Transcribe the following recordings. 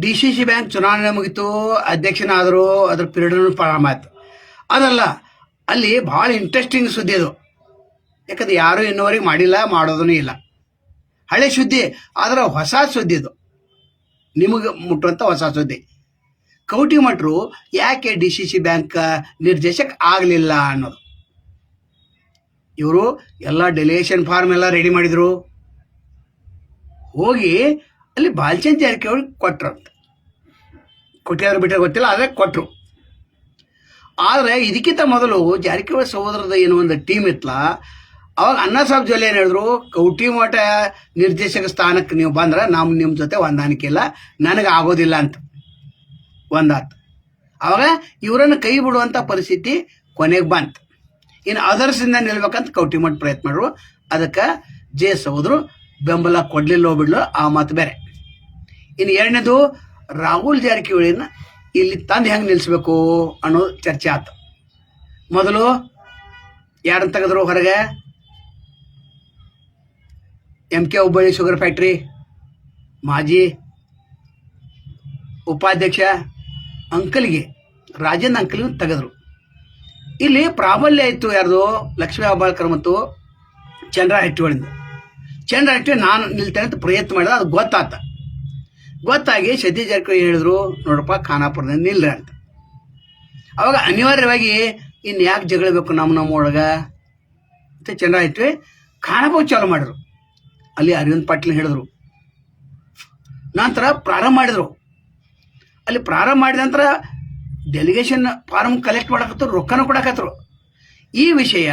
D C C bank ಚುನಾವಣೆ ಮುಗಿತು, ಅಧ್ಯಕ್ಷನಾದರು ಅದ್ರ ಪಿರಿಯಡ್ ಪ್ರಾರಂಭ ಆಯ್ತು. ಅದಲ್ಲ, ಅಲ್ಲಿ ಭಾಳ ಇಂಟ್ರೆಸ್ಟಿಂಗ್ ಸುದ್ದಿ ಅದು. ಯಾಕಂದ್ರೆ ಯಾರು ಇನ್ನುವರೆಗೆ ಮಾಡಿಲ್ಲ ಮಾಡೋದೂ ಇಲ್ಲ. ಹಳೆ ಸುದ್ದಿ ಆದ್ರೆ ಹೊಸ ಸುದ್ದಿ ಇದು ನಿಮಗೆ ಮುಟ್ಟುವಂಥ ಹೊಸ ಸುದ್ದಿ. ಕೌಟಿ ಮಠರು ಯಾಕೆ ಡಿ ಸಿ ಸಿ ಬ್ಯಾಂಕ್ ನಿರ್ದೇಶಕ ಆಗಲಿಲ್ಲ ಅನ್ನೋದು. ಇವರು ಎಲ್ಲ ಡೆಲಿಗೇಷನ್ ಫಾರ್ಮ್ ಎಲ್ಲ ರೆಡಿ ಮಾಡಿದರು. ಹೋಗಿ ಅಲ್ಲಿ ಬಾಲ್ಚಂದ್ ಜಾರಕಿಹೊಳಿ ಕೊಟ್ರು. ಅಂತ ಕೊಟ್ಟಿದ್ರು ಬಿಟ್ಟರೆ ಗೊತ್ತಿಲ್ಲ, ಆದರೆ ಕೊಟ್ಟರು ಆದರೆ ಇದಕ್ಕಿಂತ ಮೊದಲು ಜಾರಕಿಹೊಳಿ ಸಹೋದರದ ಏನೋ ಒಂದು ಟೀಮ್ ಇತ್ತಲ್ಲ ಅವಾಗ ಅಣ್ಣ ಸಾಬ್ ಜೊಲೆ ಏನು ಹೇಳಿದ್ರು ಕೌಟಿ ಮಠ ನಿರ್ದೇಶಕ ಸ್ಥಾನಕ್ಕೆ ನೀವು ಬಂದ್ರೆ ನಾವು ನಿಮ್ಮ ಜೊತೆ ಹೊಂದಾಣಿಕೆ ಇಲ್ಲ, ನನಗೆ ಆಗೋದಿಲ್ಲ ಅಂತ. ಒಂದಾತು. ಅವಾಗ ಇವರನ್ನು ಕೈ ಬಿಡುವಂಥ ಪರಿಸ್ಥಿತಿ ಕೊನೆಗೆ ಬಂತು. ಇನ್ನು ಅದರ್ಸಿಂದ ನಿಲ್ಬೇಕಂತ ಕೌಟಿ ಮಠ ಪ್ರಯತ್ನ ಮಾಡ್ರು. ಅದಕ್ಕೆ ಜೆ ಸಹೋದರು ಬೆಂಬಲ ಕೊಡ್ಲಿಲ್ಲ ಬಿಡ್ಲು ಆ ಮಾತು ಬೇರೆ. ಇನ್ನು ಎರಡನೇದು ರಾಹುಲ್ ಜಾರಕಿಹೊಳಿನ ಇಲ್ಲಿ ತಂದು ಹೆಂಗೆ ನಿಲ್ಲಿಸ್ಬೇಕು ಅನ್ನೋ ಚರ್ಚೆ ಆತ. ಮೊದಲು ಯಾರನ್ನ ತೆಗೆದ್ರು ಹೊರಗೆ? M K Hubballi sugar factory, ಮಾಜಿ ಉಪಾಧ್ಯಕ್ಷ ಅಂಕಲ್ಗೆ, ರಾಜನ್ ಅಂಕಲ್ಗೆ ತೆಗೆದ್ರು. ಇಲ್ಲಿ ಪ್ರಾಬಲ್ಯ ಇತ್ತು ಯಾರ್ದು? ಲಕ್ಷ್ಮೀ ಹೆಬ್ಬಾಳ್ಕರ್ ಮತ್ತು ಚಂದ್ರ ಹೆಟ್ಟಿಗಳಿಂದ ಚಂದ್ರ ಹೆಟ್ಟಿ ನಾನು ನಿಲ್ತೇನೆ ಅಂತ ಪ್ರಯತ್ನ ಮಾಡಿದ, ಅದು ಗೊತ್ತಾತ. ಗೊತ್ತಾಗಿ ಸತೀಶ್ ಜಾರಕಿಹೊಳಿ ಹೇಳಿದ್ರು, ನೋಡಪ್ಪ ಖಾನಾಪುರದಿಂದ ನಿಲ್ರಿ ಅಂತ. ಅವಾಗ ಅನಿವಾರ್ಯವಾಗಿ ಇನ್ನು ಯಾಕೆ ಜಗಳಬೇಕು ನಮ್ಮ ನಮ್ಮ ಒಳಗೆ? ಅಂತ ಚೆನ್ನಾಗಿತ್ತು ಖಾನಾಪುರ ಚಾಲು ಮಾಡಿದ್ರು. ಅಲ್ಲಿ ಅರವಿಂದ್ ಪಾಟೀಲ್ ಹೇಳಿದ್ರು. ನಂತರ ಪ್ರಾರಂಭ ಮಾಡಿದ್ರು. ಅಲ್ಲಿ ಪ್ರಾರಂಭ ಮಾಡಿದ ನಂತರ ಡೆಲಿಗೇಷನ್ ಫಾರ್ಮ್ ಕಲೆಕ್ಟ್ ಮಾಡಕತ್ತರು ರೊಕ್ಕನೂ ಕೊಡಕತ್ತರು ಈ ವಿಷಯ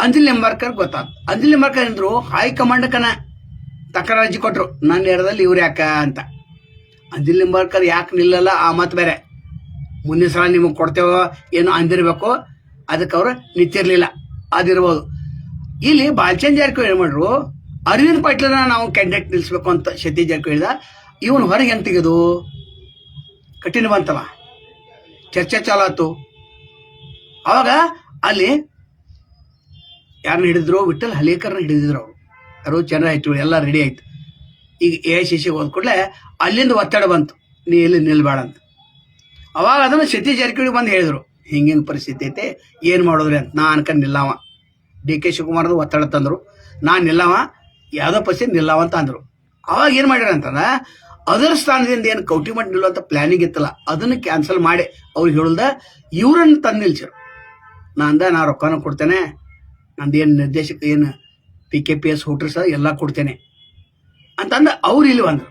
ಅಂಜಲಿ ನಿಂಬಾರ್ಕರ್ ಗೊತ್ತಾಯ್ತು ಅಂಜಲಿ ನಿಂಬಾರ್ಕರ್ ಅಂದ್ರು ಹೈಕಮಾಂಡ್ಕನ ಕನ ತಕರಾಜಿ ಕೊಟ್ರು. ನನ್ನ ಎರಡದಲ್ಲಿ ಇವ್ರು ಯಾಕ ಅಂತ. ಅಂಜಲಿ ನಿಂಬಾರ್ಕರ್ ಯಾಕೆ ನಿಲ್ಲಲ್ಲ? ಆ ಮಾತು ಬೇರೆ. ಮುಂದಿನ ಸಲ ನಿಮಗೆ ಕೊಡ್ತೇವೋ ಏನೋ ಅಂದಿರಬೇಕು ಅದಕ್ಕೆ ಅವರು ನಿಂತಿರ್ಲಿಲ್ಲ. ಅದಿರ್ಬೋದು. ಇಲ್ಲಿ ಬಾಲ್ಚಂದ್ ಜಾರಕಿಹೊಳಿ ಏನು ಮಾಡ್ರು? ಅರವಿಂದ್ ಪಾಟೀಲ್ನ ನಾವು ಕ್ಯಾಂಡಿಡೇಟ್ ನಿಲ್ಲಿಸ್ಬೇಕು ಅಂತ ಸತೀಶ್ ಜಾರಕಿಹೊಳಿ ಹೇಳಿದ. ಇವನು ಹೊರಗೆ ಹೆಂಗೆ ತೆಗೆದು? ಕಠಿಣ ಬಂತಲ್ಲ. ಚರ್ಚೆ ಚಾಲು ಆಯ್ತು. ಅವಾಗ ಅಲ್ಲಿ ಯಾರನ್ನ ಹಿಡಿದ್ರು? ವಿಠಲ್ ಹಲೇಕರ್ನ ಹಿಡಿದಿದ್ರು ಅವರು. ಯಾರು? ಆಯ್ತು ಎಲ್ಲ ರೆಡಿ ಆಯ್ತು. ಈಗ ಎ ಐ ಸಿ ಸಿ ಹೋದ ಕೂಡಲೇ ಅಲ್ಲಿಂದ ಒತ್ತಡ ಬಂತು. ನೀ ಇಲ್ಲಿ ನಿಲ್ಬೇಡಂತ ಅವಾಗ ಅದನ್ನು ಸತೀಶ್ ಜಾರಕಿಹೊಳಿ ಬಂದು ಹೇಳಿದರು, ಹಿಂಗಿಂಗೆ ಪರಿಸ್ಥಿತಿ ಐತೆ, ಏನು ಮಾಡೋದ್ರಿ ಅಂತ? ನಾ ಅನ್ಕೊಂಡು ನಿಲ್ಲವ. ಡಿ ಕೆ ಶಿವಕುಮಾರ್ದು ಒತ್ತಡ ತಂದರು. ನಾನು ನಿಲ್ಲವ, ಯಾವುದೋ ಪರಿಸ್ಥಿತಿ ನಿಲ್ಲವ ಅಂತ ಅಂದರು. ಅವಾಗ ಏನು ಮಾಡ್ಯಾರ ಅಂತಂದ್ರೆ, ಅದರ ಸ್ಥಾನದಿಂದ ಏನು ಕೌಟಿ ಮಠ ನಿಲ್ಲುವಂಥ ಪ್ಲಾನಿಂಗ್ ಇತ್ತಲ್ಲ, ಅದನ್ನು ಕ್ಯಾನ್ಸಲ್ ಮಾಡಿ ಅವ್ರು ಹೇಳ್ದ, ಇವ್ರನ್ನ ತಂದು ನಿಲ್ಸರು. ಅಂದ ನಾ ರೊಕ್ಕನ ಕೊಡ್ತೇನೆ. ನಂದು ಏನು ನಿರ್ದೇಶಕ, ಏನು ಪಿ ಕೆ ಪಿ ಎಸ್ ಹೋಟ್ರಸ್ ಎಲ್ಲ ಕೊಡ್ತೇನೆ. ಅಂತಂದು ಅವ್ರು ಇಲ್ಲಿ ಬಂದರು.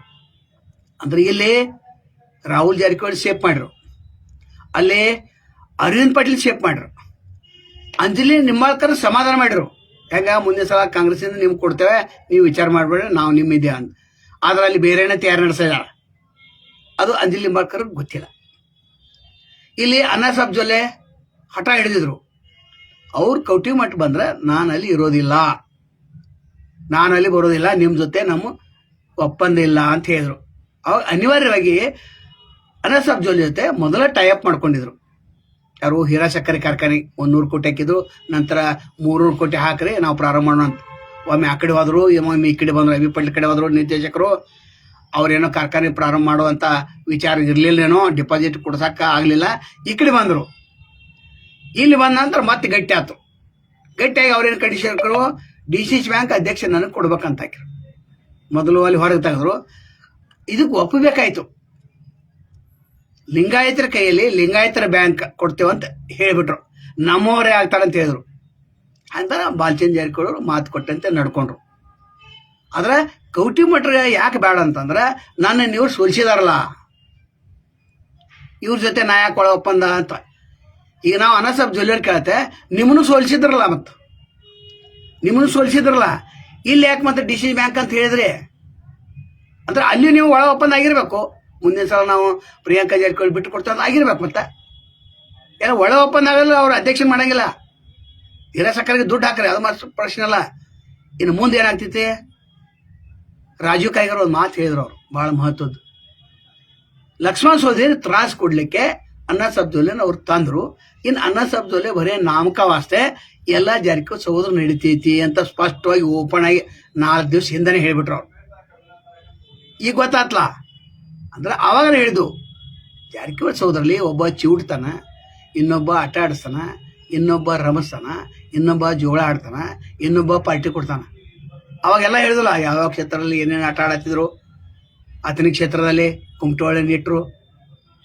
ಅಂದ್ರೆ ಇಲ್ಲಿ ರಾಹುಲ್ ಜಾರಕಿಹೊಳಿ ಶೇಪ್ ಮಾಡ್ರು. ಅಲ್ಲಿ ಅರವಿಂದ್ ಪಾಟೀಲ್ ಶೇಪ್ ಮಾಡ್ರು. ಅಂಜಲಿ ನಿಂಬಾಳ್ಕರ್ ಸಮಾಧಾನ ಮಾಡಿರು ಹೆಂಗ? ಮುಂದಿನ ಸಲ ಕಾಂಗ್ರೆಸ್ಸಿಂದ ನಿಮ್ಗೆ ಕೊಡ್ತೇವೆ, ನೀವು ವಿಚಾರ ಮಾಡ್ಬೇಡ್ರಿ, ನಾವು ನಿಮ್ಮಿದೆ ಅಂತ ಆದ್ರೆ ಅಲ್ಲಿ ಬೇರೆನೇ ತಯಾರು ನಡೆಸಿದಾರ ಅದು ಅಂಜಲಿ ನಿಂಬಾಳ್ಕರ್ ಗೊತ್ತಿಲ್ಲ. ಇಲ್ಲಿ ಅನ್ನ ಸಾಬ್ ಜೊಲ್ಲೆ ಹಠ ಹಿಡಿದಿದ್ರು. ಅವ್ರು ಕೌಟಿ ಮಠ ಬಂದ್ರೆ ನಾನು ಅಲ್ಲಿ ಇರೋದಿಲ್ಲ. ನಾನು ಅಲ್ಲಿ ಬರೋದಿಲ್ಲ ನಿಮ್ಮ ಜೊತೆ ನಮ್ಮ ಒಪ್ಪಂದ ಇಲ್ಲ ಅಂತ ಹೇಳಿದ್ರು. ಅನಿವಾರ್ಯವಾಗಿ ಅನಸ್ ಅಬ್ಜೋಲಿ ಜೊತೆ ಮೊದಲ ಟೈಅಪ್ ಮಾಡ್ಕೊಂಡಿದ್ರು. ಯಾರು ಹೀರಾ ಸಕ್ಕರೆ ಕಾರ್ಖಾನೆ ಒಂದು ನೂರು ಕೋಟಿ ಹಾಕಿದ್ರು, ನಂತರ ಮೂರ್ನೂರು ಕೋಟಿ ಹಾಕ್ರಿ, ನಾವು ಪ್ರಾರಂಭ ಮಾಡೋಣ ಅಂತ. ಒಮ್ಮೆ ಆ ಕಡೆ ಹೋದ್ರು, ಒಮ್ಮೆ ಈ ಕಡೆ ಬಂದರು ಪಟೇಲ್ ಕಡೆ ಹೋದ್ರು, ನಿರ್ದೇಶಕರು, ಅವ್ರೇನೋ ಕಾರ್ಖಾನೆ ಪ್ರಾರಂಭ ಮಾಡುವಂಥ ವಿಚಾರ ಇರಲಿಲ್ಲೇನೋ ಡಿಪಾಸಿಟ್ ಕೊಡ್ಸೋಕೆ ಆಗಲಿಲ್ಲ, ಈ ಕಡೆ ಬಂದರು. ಇಲ್ಲಿ ಬಂದ ನಂತರ ಮತ್ತೆ ಗಟ್ಟಿ ಆಯ್ತು ಗಟ್ಟಿಯಾಗಿ ಅವ್ರೇನು condition D C C bank ಅಧ್ಯಕ್ಷ ನನಗೆ ಕೊಡ್ಬೇಕಂತ ಹಾಕಿರು ಮೊದಲು ಅಲ್ಲಿ ಹೊರಗೆ ತೆಗೆದ್ರು. ಇದಕ್ಕೆ ಒಪ್ಪಬೇಕಾಯ್ತು. ಲಿಂಗಾಯತರ ಕೈಯಲ್ಲಿ ಲಿಂಗಾಯತರ ಬ್ಯಾಂಕ್ ಕೊಡ್ತೇವಂತ ಹೇಳಿಬಿಟ್ರು. ನಮ್ಮವರೇ ಅಂತ ಹೇಳಿದ್ರು. ಅಂತ ಬಾಲ್ಚಂದ್ ಜಾರಕಿಹೊಳಿ ಮಾತು ಕೊಟ್ಟಂತೆ ನಡ್ಕೊಂಡ್ರು. ಆದ್ರೆ ಕೌಟಿ ಮಠ ಯಾಕೆ ಬೇಡ ಅಂತಂದ್ರೆ ನನ್ನ ನೀವು ಸೋಲಿಸಿದಾರಲ್ಲ. ಇವ್ರ ಜೊತೆ ನಾ ಯಾಕೆ ಒಳ ಒಪ್ಪಂದ ಅಂತ. ಈಗ ನಾವು ಅನಸಬ್ ಜ್ಯುವೆಲ್ಲರ್ ಕೇಳತ್ತೆ, ನಿಮ್ಮನ್ನು ಸೋಲಿಸಿದ್ರಲ್ಲ ಮತ್ತು ನಿಮ್ಮನ್ನು ಸೋಲಿಸಿದ್ರಲ್ಲ. ಇಲ್ಲಿ ಯಾಕೆ ಮತ್ತೆ ಡಿ ಸಿ ಬ್ಯಾಂಕ್ ಅಂತ ಹೇಳಿದ್ರಿ? ಅಂದ್ರೆ ಅಲ್ಲಿ ನೀವು ಒಳ ಒಪ್ಪಂದ ಆಗಿರ್ಬೇಕು. ಮುಂದಿನ ಸಲ ನಾವು ಪ್ರಿಯಾಂಕಾ ಜಾರಕಿಹೊಳಿ ಬಿಟ್ಟು ಕೊಡ್ತೇವೆ ಅಂತ ಆಗಿರ್ಬೇಕು ಮತ್ತೆ. ಏನೋ ಒಳ ಒಪ್ಪಂದ ಆಗಲ್ಲ, ಅವ್ರು ಅಧ್ಯಕ್ಷ ಮಾಡಂಗಿಲ್ಲ. ಹಿರ ಸಕ್ಕರೆಗೆ ದುಡ್ಡು ಹಾಕ್ರಿ, ಅದು ಮಾತ್ರ ಪ್ರಶ್ನೆ ಅಲ್ಲ. ಇನ್ನು ಮುಂದೆ ಏನಾಗ್ತೈತಿ? ರಾಜೀವ್ ಕಾಯ್ಗರ್ ಒಂದು ಮಾತು ಹೇಳಿದ್ರು ಅವರು ಭಾಳ ಮಹತ್ವದ್ದು. ಲಕ್ಷ್ಮಣ ಸೋದರಿ ತ್ರಾಸ್ ಕೊಡ್ಲಿಕ್ಕೆ ಅನ್ನ ಸಬ್ದೋಲೆನ ಅವ್ರು ತಂದ್ರು. ಇನ್ನು ಅನ್ನ ಸಬ್ದೋಲೆ ಬರೀ ನಾಮಕ ವಾಸ್ತೆ ಎಲ್ಲ ಜಾರಕಿಹೊಳಿ ಸಹೋದರ ನಡೀತೈತಿ ಅಂತ ಸ್ಪಷ್ಟವಾಗಿ ಓಪನ್ ಆಗಿ ನಾಲ್ಕು ದಿವಸ ಹಿಂದನೆ ಹೇಳ್ಬಿಟ್ರು ಅವ್ರು. ಈಗ ಗೊತ್ತಾತ್ಲ? ಅಂದ್ರೆ ಅವಾಗ ಹೇಳಿದ್ವು ಜಾರಕಿಹೊಳಿ ಸೋದರಲ್ಲಿ ಒಬ್ಬ ಚಿವುಡ್ತಾನ ಇನ್ನೊಬ್ಬ ಆಟ ಆಡಿಸ್ತಾನ ಇನ್ನೊಬ್ಬ ರಮಿಸ್ತಾನ ಇನ್ನೊಬ್ಬ ಜೋಳ ಆಡ್ತಾನ, ಇನ್ನೊಬ್ಬ ಪಾರ್ಟಿ ಕೊಡ್ತಾನ. ಅವಾಗೆಲ್ಲ ಹೇಳಿದಲ್ಲ ಯಾವ್ಯಾವ ಕ್ಷೇತ್ರದಲ್ಲಿ ಏನೇನು ಆಟ ಆಡತ್ತಿದ್ರು ಆತನ ಕ್ಷೇತ್ರದಲ್ಲಿ ಕುಮಟೋಳಿ ಇಟ್ಟರು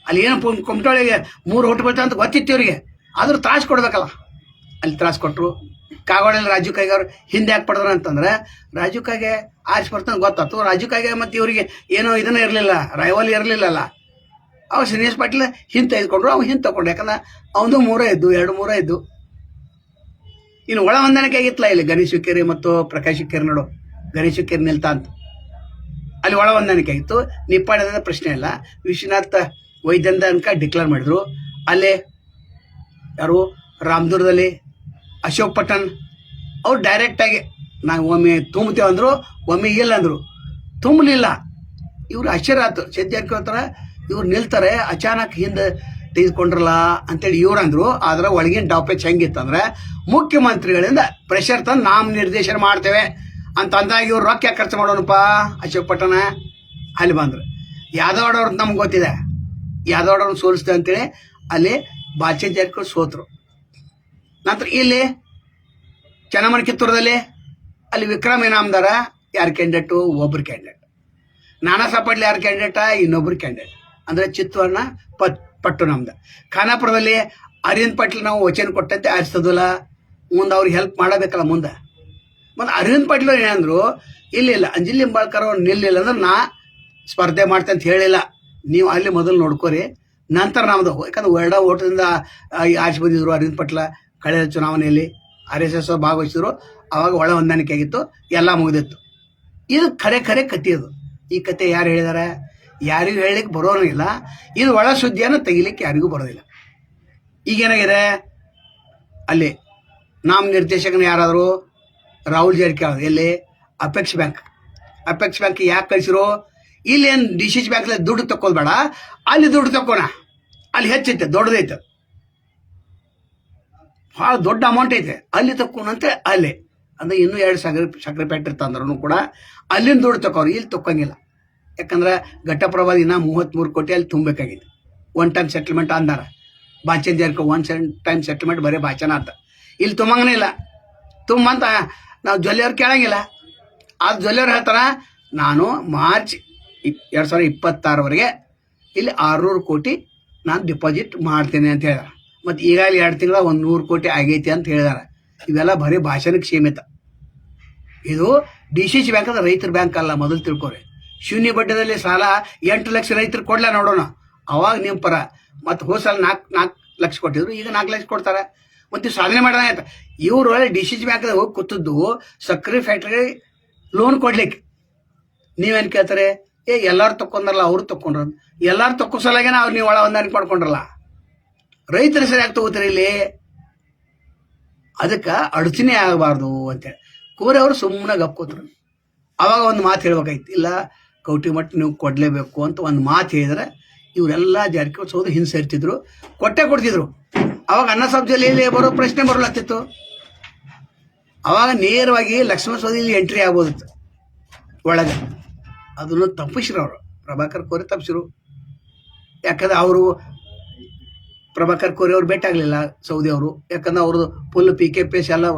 ಅಲ್ಲಿ ಏನು ಕುಮಟೋಳಿಗೆ ಮೂರು ಹೊಟ್ಟು ಬರ್ತಾ ಅಂತ ಗೊತ್ತಿತ್ತು ಇವರಿಗೆ. ಆದರೂ ತ್ರಾಸು ಕೊಡ್ಬೇಕಲ್ಲ. ಅಲ್ಲಿ ತ್ರಾಸು ಕೊಟ್ಟರು ಕಾಗೋಡಲ್ಲಿ ರಾಜು ಕೈಗೆ ಅವ್ರು ಹಿಂದೆ ಯಾಕೆ ಅಂತಂದ್ರೆ, ರಾಜು ಕಾಗೆ ಆರಿಸಿ ಬರ್ತಾನೆ ಗೊತ್ತಾಯ್ತು ರಾಜು ಕಾಗೆ ಮತ್ತು ಇವರಿಗೆ ಏನೋ ಇದನ್ನ ಇರಲಿಲ್ಲ ರೈವಲ್ ಇರಲಿಲ್ಲಲ್ಲ. ಅವ ಶ್ರೀನಿವಾಸ್ ಪಾಟೀಲ್ ಹಿಂದೆ ತೆಗೆದುಕೊಂಡ್ರು ಅವ ಹಿಂದೆ ತಗೊಂಡು, ಯಾಕಂದ್ರೆ ಅವನು ಮೂರೇ ಇದ್ದು, ಎರಡು ಮೂರೇ ಇದ್ದು. ಇನ್ನು ಒಳ ಹೊಂದಾಣಿಕೆ ಆಗಿತ್ತಲ್ಲ ಇಲ್ಲಿ ಗಣೇಶ್ ಮತ್ತು ಪ್ರಕಾಶ್ ಹುಕ್ಕೇರಿ ನೋಡು. ಗಣೇಶ್ ಹುಕ್ಕೇರಿ ನಿಲ್ತಾ ಅಂತ. ಅಲ್ಲಿ ಒಳ ಹೊಂದಾಣಿಕೆ ಆಗಿತ್ತು. ನಿಪ್ಪಾಣದ ಪ್ರಶ್ನೆ ಇಲ್ಲ. ವಿಶ್ವನಾಥ್ ವೈದ್ಯಂದ ಅನ್ಕ ಡಿಕ್ಲೇರ್ ಮಾಡಿದ್ರು. ಅಲ್ಲಿ ಯಾರು? ರಾಮದುರ್ಗದಲ್ಲಿ ಅಶೋಕ್ ಪಟ್ಟಣ್. ಅವ್ರು ಡೈರೆಕ್ಟಾಗಿ ನಾವು ಒಮ್ಮೆ ತುಂಬ್ತೇವೆ ಅಂದರು, ಒಮ್ಮೆ ಇಲ್ಲ ಅಂದರು. ತುಂಬಲಿಲ್ಲ. ಇವ್ರು ಆಶ್ಚರ್ಯ ಆಯ್ತು. ಸಿದ್ಧಾರ್ಕೋತರ ಇವ್ರು ನಿಲ್ತಾರೆ, ಅಚಾನಕ್ ಹಿಂದೆ ತೆಗೆದುಕೊಂಡ್ರಲ್ಲ ಅಂತೇಳಿ ಇವ್ರು ಅಂದ್ರು. ಆದ್ರೆ ಒಳಗಿನ ಹೆಂಗಿತ್ತು ಹೆಂಗಿತ್ತಂದ್ರೆ ಮುಖ್ಯಮಂತ್ರಿಗಳಿಂದ ಪ್ರೆಷರ್ ತಂದು ನಾಮ ನಿರ್ದೇಶನ ಮಾಡ್ತೇವೆ ಅಂತ ಅಂದಾಗ ಇವ್ರು ರೊಕ್ಕ ಖರ್ಚು ಮಾಡೋಣಪ್ಪ? ಅಶೋಕ್ ಪಟ್ಟಣ ಅಲ್ಲಿ ಬಂದ್ರು. ಯಾದವಾಡವ್ರ ನಮ್ಗೆ ಗೊತ್ತಿದೆ. ಯಾದವಾಡವ್ರನ್ನ ಸೋಲಿಸ್ದೆ ಅಂತೇಳಿ ಅಲ್ಲಿ ಬಾಚೆ ಸೋತ್ರು. ಸೋತರು ನಂತರ ಇಲ್ಲಿ ಚೆನ್ನಮನೆ ಕಿತ್ತೂರದಲ್ಲಿ ಅಲ್ಲಿ ವಿಕ್ರಮ್ ಇನಾಮ್ದಾರ ಯಾರು ಕ್ಯಾಂಡಿಡೇಟು ಒಬ್ರು ಕ್ಯಾಂಡಿಡೇಟ್ ನಾನಾ ಸಾಪಾಡ್ಲಿ ಯಾರು ಕ್ಯಾಂಡಿಡೇಟ ಇನ್ನೊಬ್ರು ಕ್ಯಾಂಡಿಡೇಟ್ ಅಂದರೆ ಚಿತ್ತೂರ್ನ ಪಟ್, ಪಟ್ಟು ನಮ್ದು. ಖಾನಾಪುರದಲ್ಲಿ ಅರವಿಂದ್ ಪಾಟೀಲ್ ನಾವು ವಚನ ಕೊಟ್ಟಂತೆ ಆರಿಸ್ತದಲ್ಲ? ಮುಂದೆ ಅವ್ರಿಗೆ ಹೆಲ್ಪ್ ಮಾಡಬೇಕಲ್ಲ ಮುಂದೆ? ಮತ್ತು ಅರವಿಂದ್ ಪಾಟೀಲ್ ಏನಂದ್ರು ಇಲ್ಲ ಇಲ್ಲ, ಅಂಜಲಿ ನಿಂಬಾಳ್ಕರ್ ಅವ್ರು ನಿಲ್ಲಿಲ್ಲ ಅಂದ್ರೆ ನಾ ಸ್ಪರ್ಧೆ ಮಾಡ್ತೆ ಅಂತ ಹೇಳಿಲ್ಲ. ನೀವು ಅಲ್ಲಿ ಮೊದಲು ನೋಡ್ಕೋರಿ. ನಂತರ ನಮ್ದು ಯಾಕಂದ್ರೆ ವರ್ಡ ಓಟದಿಂದ ಆಚೆ ಬಂದಿದ್ರು ಅರವಿಂದ್ ಪಟ್ಲ, ಕಳೆದ ಚುನಾವಣೆಯಲ್ಲಿ. ಆರ್ ಎಸ್ ಎಸ್ ಭಾಗವಹಿಸಿದ್ರು. ಅವಾಗ ಒಳ ಹೊಂದಾಣಿಕೆ ಆಗಿತ್ತು, ಎಲ್ಲ ಮುಗಿದಿತ್ತು. ಇದು ಖರೆ ಖರೆ ಕತೆ ಅದು. ಈ ಕತೆ ಯಾರು ಹೇಳಿದಾರೆ? ಯಾರಿಗೂ ಹೇಳಲಿಕ್ಕೆ ಬರೋನೂ ಇಲ್ಲ. ಇದು ಒಳ ಸುದ್ದಿಯನ್ನು ತೆಗಿಲಿಕ್ಕೆ ಯಾರಿಗೂ ಬರೋದಿಲ್ಲ. ಈಗೇನಾಗಿದೆ ಅಲ್ಲಿ ನಾಮ ನಿರ್ದೇಶಕನ ಯಾರಾದರೂ? ರಾಹುಲ್ ಜಾರಕಿಹೊಳಿ ಎಲ್ಲಿ? Apex bank. ಅಪೆಕ್ಸ್ ಬ್ಯಾಂಕ್ ಯಾಕೆ ಕಳಿಸಿರೋ? ಇಲ್ಲಿ ಏನು ಡಿ ಸಿ ಸಿ ಬ್ಯಾಂಕ್ಲಿ ದುಡ್ಡು ತಕ್ಕೋದ್ ಬೇಡ. ಅಲ್ಲಿ ದುಡ್ಡು ತಕ್ಕೋಣ. ಅಲ್ಲಿ ಹೆಚ್ಚೈತೆ, ದೊಡ್ಡದೈತೆ. ಭಾಳ ದೊಡ್ಡ ಅಮೌಂಟ್ ಐತೆ. ಅಲ್ಲಿ ತಕ್ಕೋಣಂತೆ ಅಲ್ಲಿ. ಅಂದ್ರೆ ಇನ್ನೂ ಎರಡು ಸಕ್ರೆ ಸಕ್ಕರೆ ಫ್ಯಾಕ್ಟ್ರಿ ಕೂಡ ಅಲ್ಲಿಂದ ದುಡ್ಡು ತಕೋರು ಇಲ್ಲಿ ತಕ್ಕಂಗಿಲ್ಲ. ಯಾಕಂದ್ರೆ ಘಟ್ಟಪ್ರಭಾದ ದಿನ ಮೂವತ್ತ್ಮೂರು ಕೋಟಿ ಅಲ್ಲಿ ತುಂಬಬೇಕಾಗಿದೆ. ಒನ್ ಟೈಮ್ ಸೆಟ್ಲ್ಮೆಂಟ್ ಅಂದಾರ. ಬಾಚನ್ ಜಾರ್ಕ ಒನ್ ಸೆನ್ ಟೈಮ್ ಸೆಟ್ಲ್ಮೆಂಟ್ ಬರೀ ಬಾಚನ ಅಂತ. ಇಲ್ಲಿ ತುಂಬಂಗನೇ ಇಲ್ಲ. ತುಂಬಂತ ನಾವು ಜೊಲ್ಲೆಯವ್ರು ಕೇಳಂಗಿಲ್ಲ. ಆ ಜೊಲ್ಲೆಯವ್ರು ಹೇಳ್ತಾರ, ನಾನು ಮಾರ್ಚ್ ಎರಡು ಸಾವಿರದ ಇಪ್ಪತ್ತಾರವರೆಗೆ ಇಲ್ಲಿ ಆರುನೂರು ಕೋಟಿ ನಾನು ಡಿಪಾಸಿಟ್ ಮಾಡ್ತೇನೆ ಅಂತ ಹೇಳಿದಾರೆ ಮತ್ತು ಈಗಾಗಲೇ ಎರಡು ತಿಂಗಳ ಒಂದು ನೂರು ಕೋಟಿ ಆಗೈತಿ ಅಂತ ಹೇಳಿದಾರೆ ಇವೆಲ್ಲ ಬರೀ ಭಾಷಣಕ್ಕೆ ಸೀಮಿತ ಇದು ಡಿ ಸಿ ಸಿ ಬ್ಯಾಂಕ್ ಅಂದ್ರೆ ರೈತರ ಬ್ಯಾಂಕ್ ಅಲ್ಲ, ಮೊದಲು ತಿಳ್ಕೊರಿ. ಶೂನ್ಯ ಬಡ್ಡಿದಲ್ಲಿ ಸಾಲ ಎಂಟು ಲಕ್ಷ ರೈತರು ಕೊಡ್ಲ ನೋಡೋಣ. ಅವಾಗ ನಿಮ್ಮ ಪರ. ಮತ್ತು ಹೋದ ಸಲ ನಾಲ್ಕು ನಾಲ್ಕು ಲಕ್ಷ ಕೊಟ್ಟಿದ್ರು, ಈಗ ನಾಲ್ಕು ಲಕ್ಷ ಕೊಡ್ತಾರೆ. ಮತ್ತು ಸಾಧನೆ ಮಾಡೋಣ ಅಂತ. ಇವರು ಡಿ ಸಿ ಸಿ ಬ್ಯಾಂಕ್ದಾಗ ಹೋಗಿ ಕೂತದ್ದು, ಸಕ್ಕರೆ ಫ್ಯಾಕ್ಟ್ರಿಗೆ ಲೋನ್ ಕೊಡ್ಲಿಕ್ಕೆ. ನೀವೇನು ಕೇಳ್ತಾರೆ? ಏ, ಎಲ್ಲಾರು ತಕೊಂಡ್ರಲ್ಲ ಅವ್ರು ತಕೊಂಡ್ರ ಎಲ್ಲಾರು ತಕ್ಕೋ ಸಲಾಗೇನ ಅವ್ರು ನೀವು ಒಳ ಹೊಂದಾಣಿಕೆ ಮಾಡ್ಕೊಂಡ್ರಲ್ಲ. ರೈತರ ಸರಿಯಾಗಿ ತಗೋತೀರಿ ಇಲ್ಲಿ? ಅದಕ್ಕೆ ಅಡಚಣೆ ಆಗಬಾರ್ದು ಅಂತೇಳಿ ಕೋರೆ ಅವರು ಸುಮ್ಮನೆ ಗಪ್ಕೋತ್ರು ಅವಾಗ ಒಂದು ಮಾತು ಹೇಳ್ಬೇಕಾಯ್ತು, ಇಲ್ಲ, ಕೌಟಿ ಮಟ್ಟ ನೀವು ಕೊಡಲೇಬೇಕು ಅಂತ ಒಂದು ಮಾತು ಹೇಳಿದ್ರೆ ಇವರೆಲ್ಲ ಜಾರಕಿಹೊಳಿ ಸೋದು ಹಿಂದೆ ಸೇರ್ತಿದ್ರು ಕೊಟ್ಟೆ ಕೊಡ್ತಿದ್ರು. ಅವಾಗ ಅನ್ನ ಸಬ್ಜಲ್ಲಿ ಬರೋ ಪ್ರಶ್ನೆ ಬರಲಾಗ್ತಿತ್ತು ಅವಾಗ ನೇರವಾಗಿ ಲಕ್ಷ್ಮಣ ಇಲ್ಲಿ ಎಂಟ್ರಿ ಆಗ್ಬೋದಿತ್ತು ಒಳಗೆ. ಅದನ್ನು ತಪ್ಪಿಸ್ರು ಅವರು. ಪ್ರಭಾಕರ್ ಕೋರಿ ತಪ್ಪಿಸ್ರು ಯಾಕಂದ್ರೆ ಅವರು ಪ್ರಭಾಕರ್ ಕೋರಿ ಅವ್ರು ಭೇಟಾಗಲಿಲ್ಲ ಸೌದಿ ಅವರು. ಯಾಕಂದ್ರೆ ಅವ್ರದ್ದು full P K P S ಎಲ್ಲ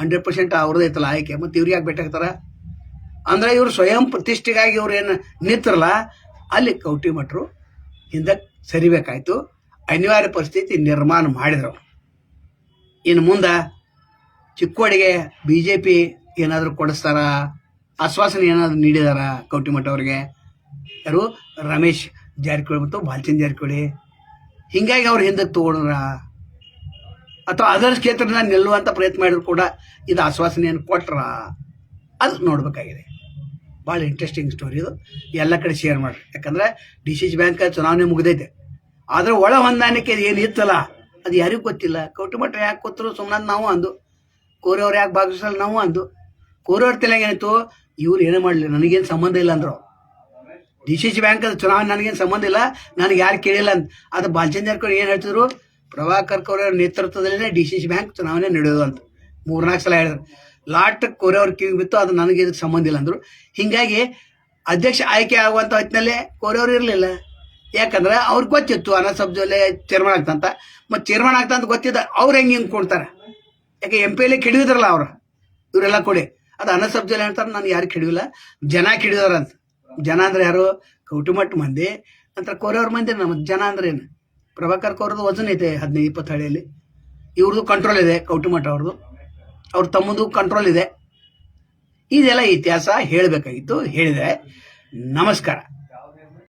ಹಂಡ್ರೆಡ್ ಪರ್ಸೆಂಟ್ ಅವ್ರದ್ದು ಐತಲ್ಲ ಆಯ್ಕೆ. ಮತ್ತು ಇವ್ರಿಗೆ ಯಾಕೆ ಭೇಟಿ ಆಗ್ತಾರ ಅಂದ್ರೆ ಇವರು ಸ್ವಯಂ ಪ್ರತಿಷ್ಠೆಗಾಗಿ ಇವ್ರು ಏನು ನಿಂತ್ರಲ್ಲ, ಅಲ್ಲಿ ಕೌಟಿ ಮಠರು ಹಿಂದಕ್ಕೆ ಸರಿಬೇಕಾಯ್ತು. ಅನಿವಾರ್ಯ ಪರಿಸ್ಥಿತಿ ನಿರ್ಮಾಣ ಮಾಡಿದ್ರು ಇನ್ನು ಮುಂದೆ ಚಿಕ್ಕೋಡಿಗೆ ಬಿ ಜೆ ಪಿ ಏನಾದರೂ ಕೊಡಿಸ್ತಾರ? ಆಶ್ವಾಸನೆ ಏನಾದರೂ ನೀಡಿದಾರ ಕೌಟಿಮಠ ಅವ್ರಿಗೆ? ಯಾರು? ರಮೇಶ್ ಜಾರಕಿಹೊಳಿ ಮತ್ತು ಬಾಲ್ಚಂದ್ ಜಾರಕಿಹೊಳಿ. ಹಿಂಗಾಗಿ ಅವ್ರು ಹಿಂದಕ್ಕೆ ತಗೊಂಡ್ರ? ಅಥವಾ ಅದರ್ ಕ್ಷೇತ್ರದಿಂದ ನಿಲ್ಲುವಂಥ ಪ್ರಯತ್ನ ಮಾಡಿದ್ರು ಕೂಡ ಇದು ಆಶ್ವಾಸನೆಯನ್ನು ಕೊಟ್ರ? ಅದು ನೋಡ್ಬೇಕಾಗಿದೆ. ಭಾಳ ಇಂಟ್ರೆಸ್ಟಿಂಗ್ ಸ್ಟೋರಿ ಇದು. ಎಲ್ಲ ಕಡೆ ಶೇರ್ ಮಾಡ್ರಿ. ಯಾಕಂದ್ರೆ ಡಿ ಸಿ ಸಿ ಬ್ಯಾಂಕ್ ಚುನಾವಣೆ ಮುಗಿದೈತೆ. ಆದ್ರೆ ಒಳ ಹೊಂದಾಣಿಕೆ ಏನು ಇತ್ತಲ್ಲ, ಅದು ಯಾರಿಗೂ ಗೊತ್ತಿಲ್ಲ. ಕೌಟುಮಠ ಯಾಕೆ ಗೊತ್ತರು ಸುಮ್ಮನೆ ನಾವು ಅಂದು. ಕೋರಿಯವ್ರು ಯಾಕೆ ಭಾಗವಹಿಸಲ್ಲ? ನಾವು ಅಂದು. ಕೋರಿಯವ್ರ ತಲೆಗೇನಿತ್ತು ಇವ್ರು ಏನೂ ಮಾಡಲಿ? ನನಗೇನು ಸಂಬಂಧ ಇಲ್ಲ ಅಂದ್ರು. ಡಿ ಬ್ಯಾಂಕ್ ಚುನಾವಣೆ ನನಗೇನು ಸಂಬಂಧ ಇಲ್ಲ, ನನಗೆ ಯಾರು ಕೇಳಿಲ್ಲ ಅಂತ. ಅದು ಬಾಲಚಂದ್ರ ಜಾರಕಿಹೊಳಿ ಏನು ಹೇಳ್ತಿದ್ರು? ಪ್ರಭಾಕರ್ ಕೋರೆ ನೇತೃತ್ವದಲ್ಲೇ ಡಿ ಸಿ ಸಿ ಬ್ಯಾಂಕ್ ಚುನಾವಣೆ ನಡೆಯೋದು ಅಂತ. ಮೂರ್ನಾಲ್ಕು ಸಲ ಹೇಳಿದ್ರು. ಲಾಟ್ ಕೋರೆ ಅವ್ರ ಬಿತ್ತು, ಅದು ನನಗೆ ಇದಕ್ಕೆ ಸಂಬಂಧ ಇಲ್ಲ ಅಂದರು. ಹೀಗಾಗಿ ಅಧ್ಯಕ್ಷ ಆಯ್ಕೆ ಆಗುವಂಥ ಹೊತ್ತಿನಲ್ಲೇ ಕೋರೆಯವರು ಇರಲಿಲ್ಲ. ಯಾಕಂದ್ರೆ ಅವ್ರಿಗೆ ಗೊತ್ತಿತ್ತು, ಅನಸಬ್ಜಲ್ಲೇ ಚೇರ್ಮನ್ ಆಗ್ತಂತ. ಮತ್ತು ಚೇರ್ಮನ್ ಆಗ್ತಂತ ಗೊತ್ತಿದ್ದ, ಅವ್ರು ಹೆಂಗೆ ಹಿಂಗೆ ಕೊಡ್ತಾರೆ ಯಾಕೆ ಎಂ ಪಿ ಎಲ್ಲಿ ಕೆಡಿದ್ರಲ್ಲ ಅವ್ರು? ಇವರೆಲ್ಲ ಕೊಡಿ. ಅದು ಅನ ಸಬ್ಜಲ್ಲಿ ಹೇಳ್ತಾರೆ ನಾನು ಯಾರು ಕೆಡಿಲ್ಲ ಜನ ಕೆಡವಿದಾರ ಅಂತ ಜನ ಅಂದ್ರೆ ಯಾರು? ಕೌಟುಮಟ್ ಮಂದಿ. ನಂತರ ಕೋರೆಯವ್ರ ಮಂದಿ ನಮ್ಮ ಜನ ಅಂದ್ರೆ ಏನು? ಪ್ರಭಾಕರ್ ಕೋರದು ವಜನ್ ಐತೆ ಹದಿನೈದು ಇಪ್ಪತ್ತು ಹಳ್ಳಿಯಲ್ಲಿ ಇವ್ರದ್ದು ಕಂಟ್ರೋಲ್ ಇದೆ ಕೌಟುಮಠ ಅವ್ರದ್ದು ಅವ್ರ ತಮ್ಮದು ಕಂಟ್ರೋಲ್ ಇದೆ. ಇದೆಲ್ಲ ಇತಿಹಾಸ ಹೇಳಬೇಕಾಗಿತ್ತು. ಹೇಳಿದೆ ನಮಸ್ಕಾರ.